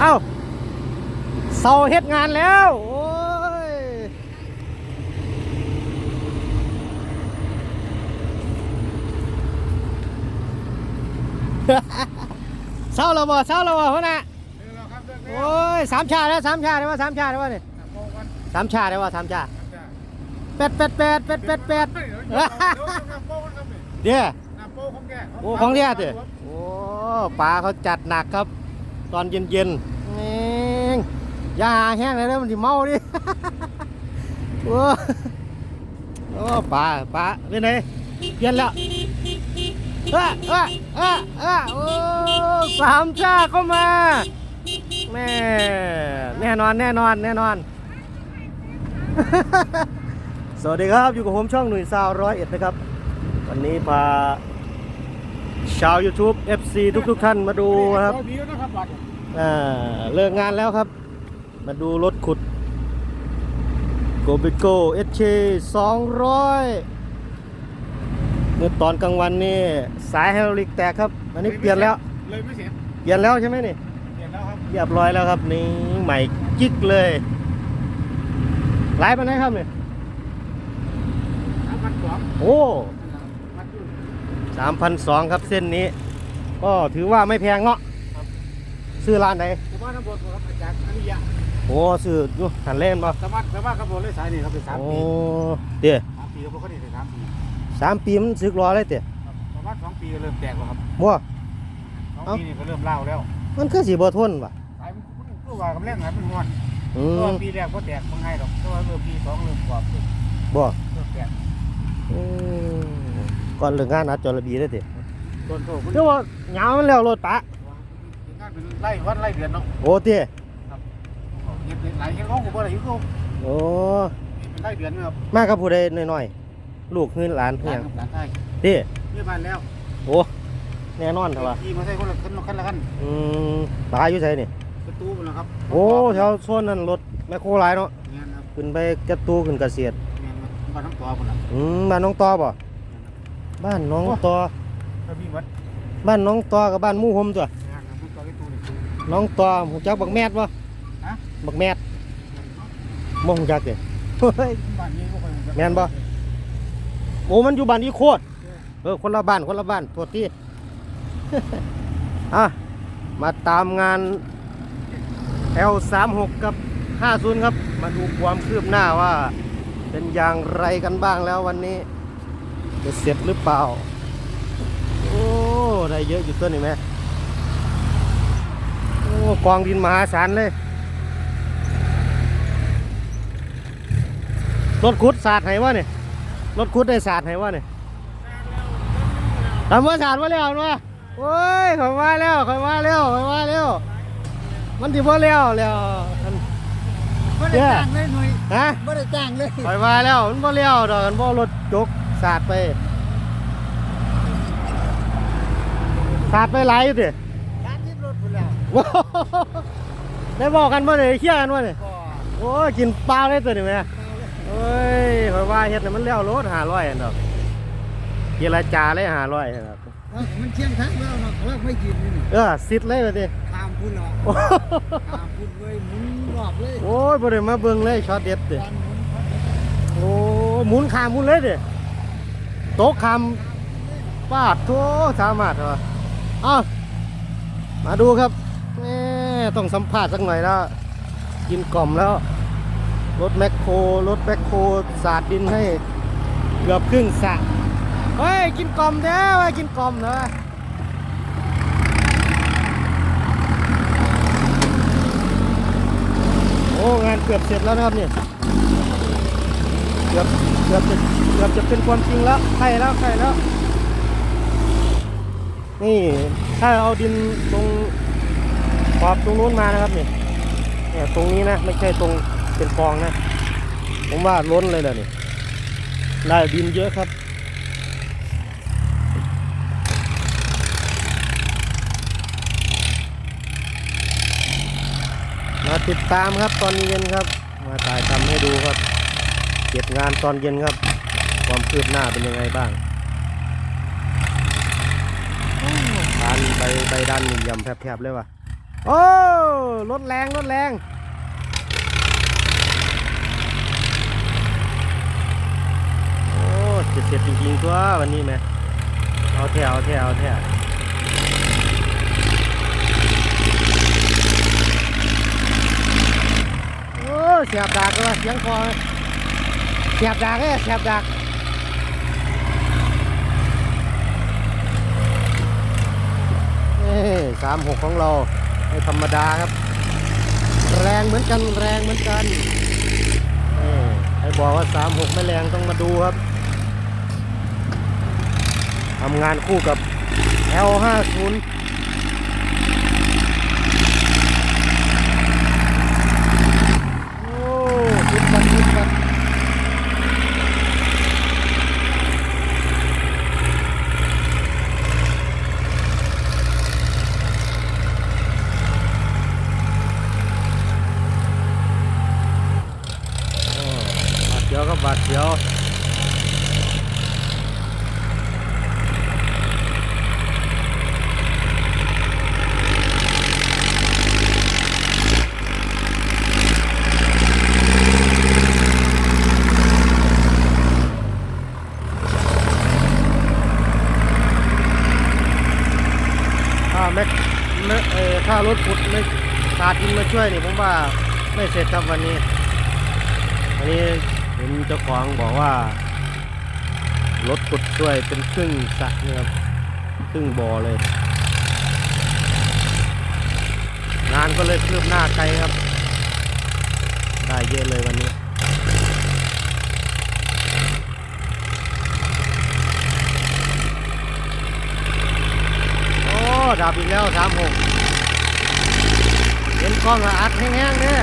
เอ้าเสาเฮ็ดงานแล้ว โอ้ย เศร้าแล้วบ่เศร้าแล้วบ่พ่อน่ะโอ้ยสามชาแล้วสามชาได้ว่าสามชาได้ว่านี่สามชาได้ว่าสามชาเป็ดเป็ดเป็ดเป็ดเป็ดเป็ดเดี๋ยวโอ้ของเดียเดี๋ยโอ้ปลาเขาจัดหนักครับ ตอนเย็นเย็นๆแม่งอยาหาแห้งเลยนะมันสิเมาดิโอ้โอ้ปลาปลาเป็นไงเปลี่ยนแล้วเอ้อเอ้อเอ้อเอ้อโอ้สามชาเข้ามาแม่แน่นอนแน่นอนแน่นอน สวัสดีครับอยู่กับผมช่องหนุ่ยซาวร้อยเอ็ดนะครับ วันนี้พา ชาว YouTube FC ทุกทุกๆท่านมาดูนะครับอ่าเลิกงานแล้วครับ มาดูรถขุดโกบิโกเอชเชสองร้อยเมื่อตอนกลางวันนี่สายไฮดรอลิกแตกครับ อันนี้เปลี่ยนแล้วเลยไม่เสร็จเปลี่ยนแล้วใช่ไหมนี่เปลี่ยนแล้วครับเรียบร้อยแล้วครับนี่ใหม่จิ๊กเลยไล่ไปไหนครับเนี่ยสามพันสองโอ้พันอยู่ สามพันสองครับเส้นนี้ ก็ถือว่าไม่แพงเนาะซื้อร้านไหนสามารถน้ำบดครับอาจารย์อริยะโอ้ซื้ออยู่หันเล่นป่ะสามารถสามารถขับรถเลยสายนี่ครับเป็นสามโอ้ปีเดี๋ยวสามปีแล้วพวกเขาได้สามปีสามปีมันซึกรอเลยเดี๋ยวครับสามารถสองปีก็เริ่มแตกแล้วครับบ่สองเอ้าปีนี่ก็เริ่มเล่าแล้ว มันคือสีบ่ทนป่ะสายมันก็ว่ากำลังหันมันงอนอืตัวมปีแรกก็แตกมันง่ายหรอกตัวเริ่มปีสองเริ่มกรอบเริ่มบ่เริ่มแตกอืม ก่อนเรื่องงานนัดจอระบีเลยเดี๋ยวต้นโตมันเรียกว่าหยามันแล้วรถปะงานเป็นไล่วันไล่เดือนเนาะโอ้เตี้ยเก็บหลายเห็นของกูบ่ได้อยู่กูโอ้เป็นไล่เดือนนะครับมากับผู้ใดน้อยๆลูกเงินหลานเพีหยลางนหลานใช่เตี้ยนี่บ้านแล้วโอ้แน่นอนเถอะวะขี่มาใส่คนละคันคันละคันอืมตายอยู่ไสนี่ประตูมันนะครับ โอ้แถวโซนนั้นรถแมคโครหลายเนาะเงี้ยครับขึ้นไปจัดตูขึ้นเกษตรเงี้ยครับบ้านทั้งตัวหมดละอืมบ้านน้องตอบ่ บ้านน้องตอถ้ามีวัดบ้านน้องตอกับบ้านหมู่หมตัวงานครับทั้งตัวไอ้ตัวนี่คือน้องตอหูจักบักแมดบ่ฮะบักแมดบ่หูจักเด้เฮ้ยบ้านนี้ก็ค่อยแม่นบ่โอ้มันอยู่บ้านอีโคตรเออคนละบ้านคนละบ้านโทษทีอะมาตามงาน L36 กับ 50 ครับ มาดูความคืบหน้าว่า เป็นอย่างไรกันบ้างแล้ววันนี้ จะเสร็จหรือเปล่า โอ้ ได้เยอะอยู่ตัวนี้ไหมโอ้กองดินมหาศาลเลย รถขุดสาดไหวะเนี่ยรถขุดได้สาดไหวะเนี่ยทำว่าสาดว่าแล้วเนาะโอ้ยขอยว่าแล้วขอยว่าแล้วขอยว่าแล้ว มันที่ว่าแล้วแล้วอันไม่ได้จ้างเลยหน่วยฮะไม่ได้จ้างเลยขอยว่าแล้วมันว่าแล้วดอกกันว่ารถจก สาดไปสาดไปหลายอยู่ดิการที่รถไปแล้วว้าวได้บอกกันว่าเนี่ยเชี่ยกันว่าเนี่ยก็โอ้ยกินเปล่าได้ตัวนี้ไหมโอ้ยขอยว่าเฮ็ดให้มันแล้วรถหาร้อยอันดอกเจรจาเลยหาร้อยอันดอกมันเชียงทั้งแล้วเนาะเราไม่ยินนี่เออสิทธิ์เลยว่าดิตามพุ่นเนาะโอ้ตามพุ่นเลยหมุนรอบเลยโอ้ยบ่ได้มาเบิ่งเลยช็อตเด็ดดิการหมุนโอ้หมุนขามหมุนเลยดิ โต๊ะขาปาดโถสามารถเหรอเอ้ามาดูครับแม่ต้องสัมภาษณ์สักหน่อยแล้ว กินกล่อมแล้ว รถแมคโครรถแมคโครสาดดินให้เกือบครึ่งสระเฮ้ย กินกล่อมเด้อเว้ยกินกล่อมเด้อโอ้ งานเกือบเสร็จแล้วนะครับเนี่ย เกือบเกือบจะเกือบจะเป็นความจริงแล้วใช่แล้วใช่แล้ว นี่ถ้าเอาดินตรงขอบตรงนู้นมานะครับเนี่ยเนี่ยตรงนี้นะ ไม่ใช่ตรงเป็นคลองนะ ผมว่าล้นเลยแหละนี่ได้ดินเยอะครับมาติดตามครับตอนเย็นครับ มาถ่ายทำให้ดูครับ เก็บงานตอนเย็นครับ ความคืบหน้าเป็นยังไงบ้างด้านใบใบด้านนี่ยำแผบๆเลยว่ะ โอ้รถแรงรถแรงโอ้เจ็ดเจ็ดจริงๆตัววันนี้แม่เอาแถวเอาแถวเอาแถวโอ้เสียบดากเลยเสียงคอ เสียบดากเลยเสียบดากสามหกของเราไม่ธรรมดาครับ แรงเหมือนกันแรงเหมือนกันเอ้ยใครบอกว่าสามหกไม่แรงต้องมาดูครับทำงานคู่กับ L50 โอ้คิดกันคิดกันโอ้บาดเดียวก็บาดเดียว ถ้าแม็กแม็กเอ่อถ้ารถขุดไม่ขาดอินมา ช่วยนี่ผมว่าไม่เสร็จครับวันนี้ วันนี้เห็นเจ้าของบอกว่ารถขุดช่วยเป็นครึ่งสระนี่ครับ ครึ่งบ่อเลย งานก็เลยคืบหน้าไกลครับ ได้เยอะเลยวันนี้โอ้ดับอีกแล้วสามหก เห็นกล้องละอัดแห้งๆเนี่ย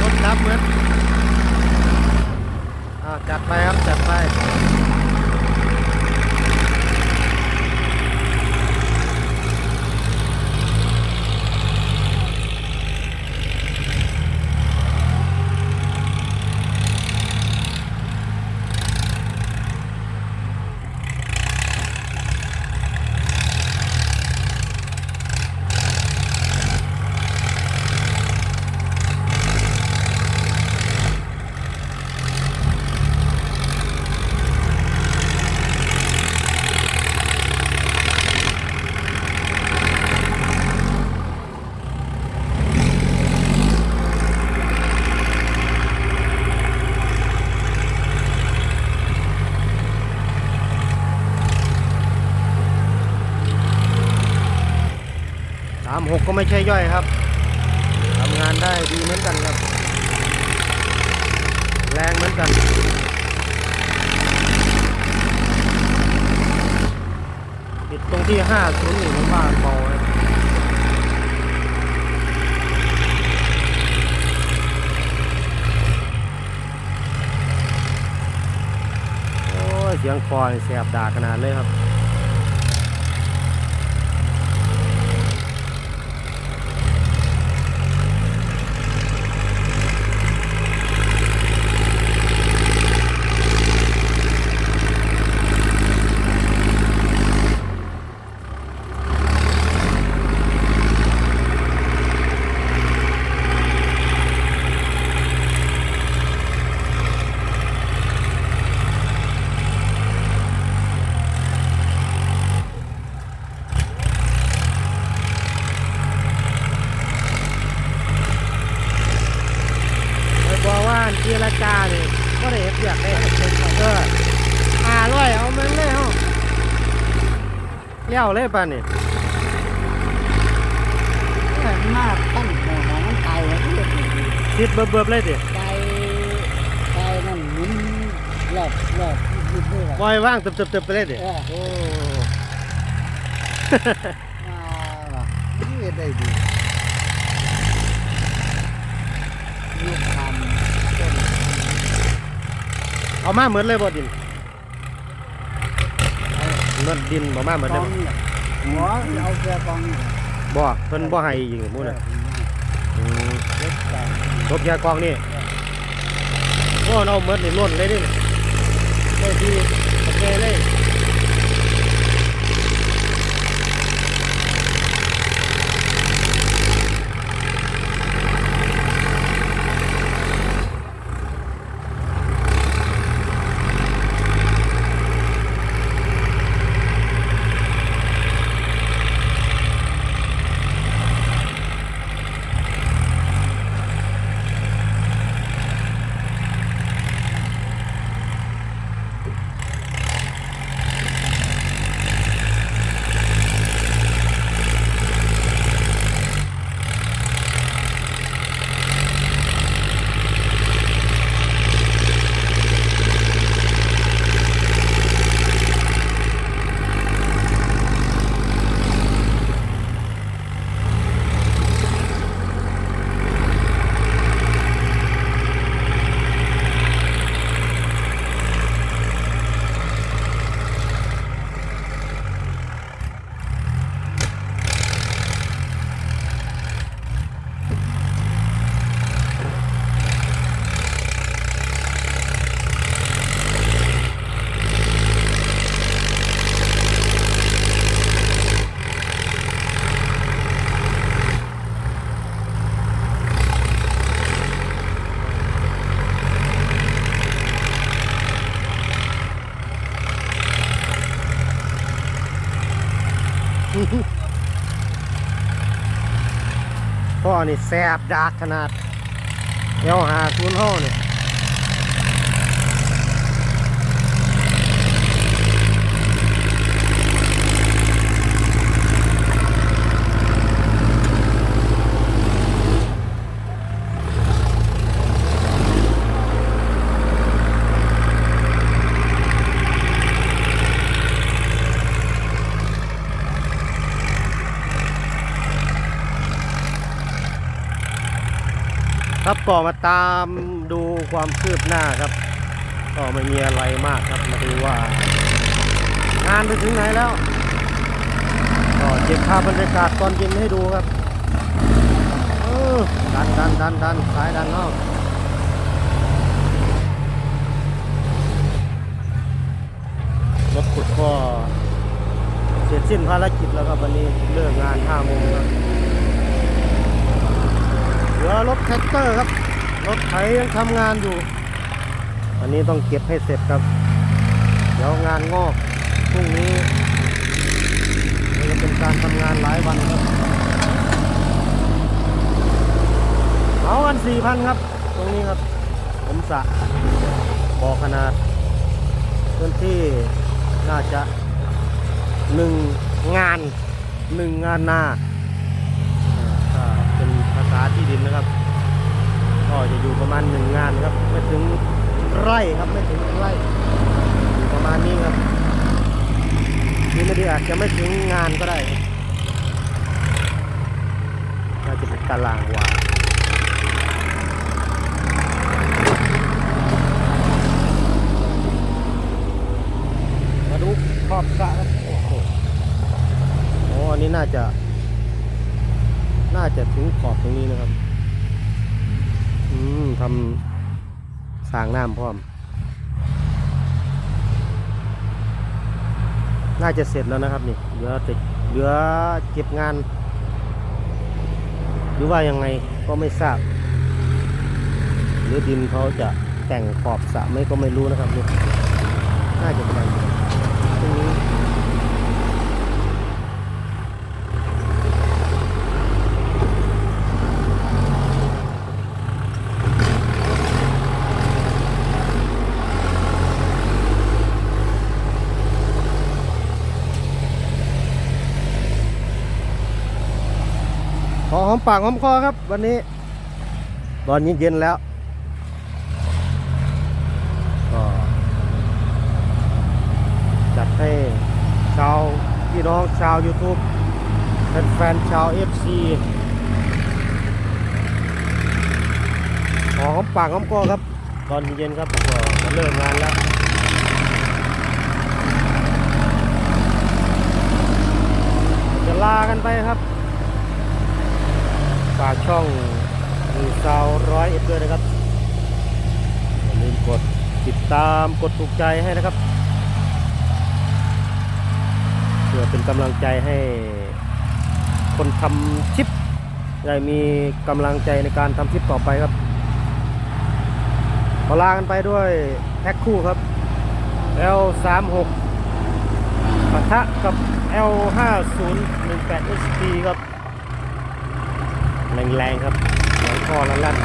รถดับเหมือนอ่าจัดไปครับ จัดไป ไม่ใช่ย่อยครับทำงานได้ดีเหมือนกันครับ แรงเหมือนกันติดตรงที่ห้าศูนย์หนึ่งผมว่าเบาโอ้ยเสียงคอยแสบดาขนาดเลยครับ ไปบอกว่าเจรจาเนี่ยก็ได้เห็นอยากได้เออห้าร้อยเอามันเลยเฮา เลี้ยวเลยป่ะนี่หน้าตั้งหมอหมอมันตายแล้วที่คิดเบิบๆเลยดิตายตายนั่นหมุนรอบรอบยืดด้วยปล่อยว่างตึบๆๆไปเลยดิเออโอ้อ่านี่ได้ดีลูกทำต้นเอามาเหมือนเลยบ่ดิน เหมือนดินบ่มาเหมือนกเลยองบ่เนี่ยหมอเอาแกกองเนี่ยบ่เพิ่นบ่ให้ยิงหมู่น่ะอืมเล็กแต่รถยากองนี่โอ้เอาเหมือนนี่ล้นเลยดิได้ที่โอเคเลย ท่อ นี่แสบดากขนาดเดี๋ยวหาศูนย์ห้อนี่ ครับก็มาตามดูความคืบหน้าครับ ก็ไม่มีอะไรมากครับมาดูว่า งานไปถึงไหนแล้วก็เก็บภาพบรรยากาศตอนเย็นให้ดูครับดันดันดันดันสายดันนาะรถขุดก็เสร็จสิ้นภารกิจแล้วครับวันนี้เลิกงาน5โมงครับ ลือรถแท็กเตอร์ครับ รถไถยังทำงานอยู่ อันนี้ต้องเก็บให้เสร็จครับ เดี๋ยวงานงอกพรุ่งนี้จะเป็นการทำงานหลายวันครับเอากันสี่พันครับ ตรงนี้ครับ ผมสะบ่อขนาดพื้นที่น่าจะหนึ่งงานหนึ่งงานนาถ้าาที่ดินนะครับ ก็จะอยู่ประมาณหนึ่งงานครับ ไม่ถึงไร่ครับไม่ถึงไร่อยู่ประมาณนี้ครับนี่ไม่ดีอาจจะไม่ถึงงานก็ได้น่าจะเป็นตารางวาดูขอบสระครับโอ้โหโอ้อันนี้น่าจะ น่า จะถึงขอบตรงนี้นะครับ อืมทำสางน้ำพร้อม น่าจะเสร็จแล้วนะครับนี่เหลือติดเหลือเก็บงาน หรือว่ายังไงก็ไม่ทราบ หรือดินเขาจะแต่งขอบสระไม่ก็ไม่รู้นะครับนี่น่าจะเประมาณนี้ตรงนี้ ปากหอมคอครับ วันนี้ ตอนเย็นๆแล้วก็จัดให้ชาวพี่น้องชาว YouTube แฟนๆชาว FC ขอหอมปากหอมคอครับ ตอนเย็นๆครับก็เลิกงานแล้วจะลากันไปครับ ฝากช่องมีซาวร้อยเอ็ดด้วยนะครับอย่าลืมกดติดตามกดถูกใจให้นะครับเพื่อเป็นกำลังใจให้คนทำคลิปได้มีกำลังใจในการทำคลิปต่อไปครับขอลากันไปด้วยแพ็คคู่ครับ L36 ปะทะกับ L5018 SP ครับ แรงๆครับหลังคอแล้วลั่น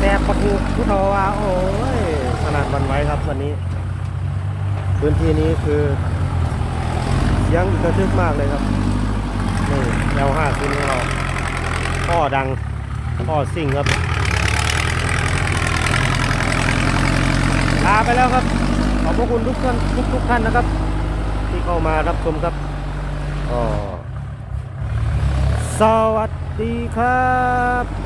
แต่ประตูพุทธวาโอ้ยขนาดวันไว้ครับวันนี้ พื้นที่นี้คือเสียงกระทึกมากเลยครับนี่ L5 คืนของเราพ่อดังพ่อซิ่งครับลาไปแล้วครับ ขอบพระคุณทุกท่านทุกทุกท่านนะครับ ที่เข้ามารับชมครับก็ สวัสดีครับ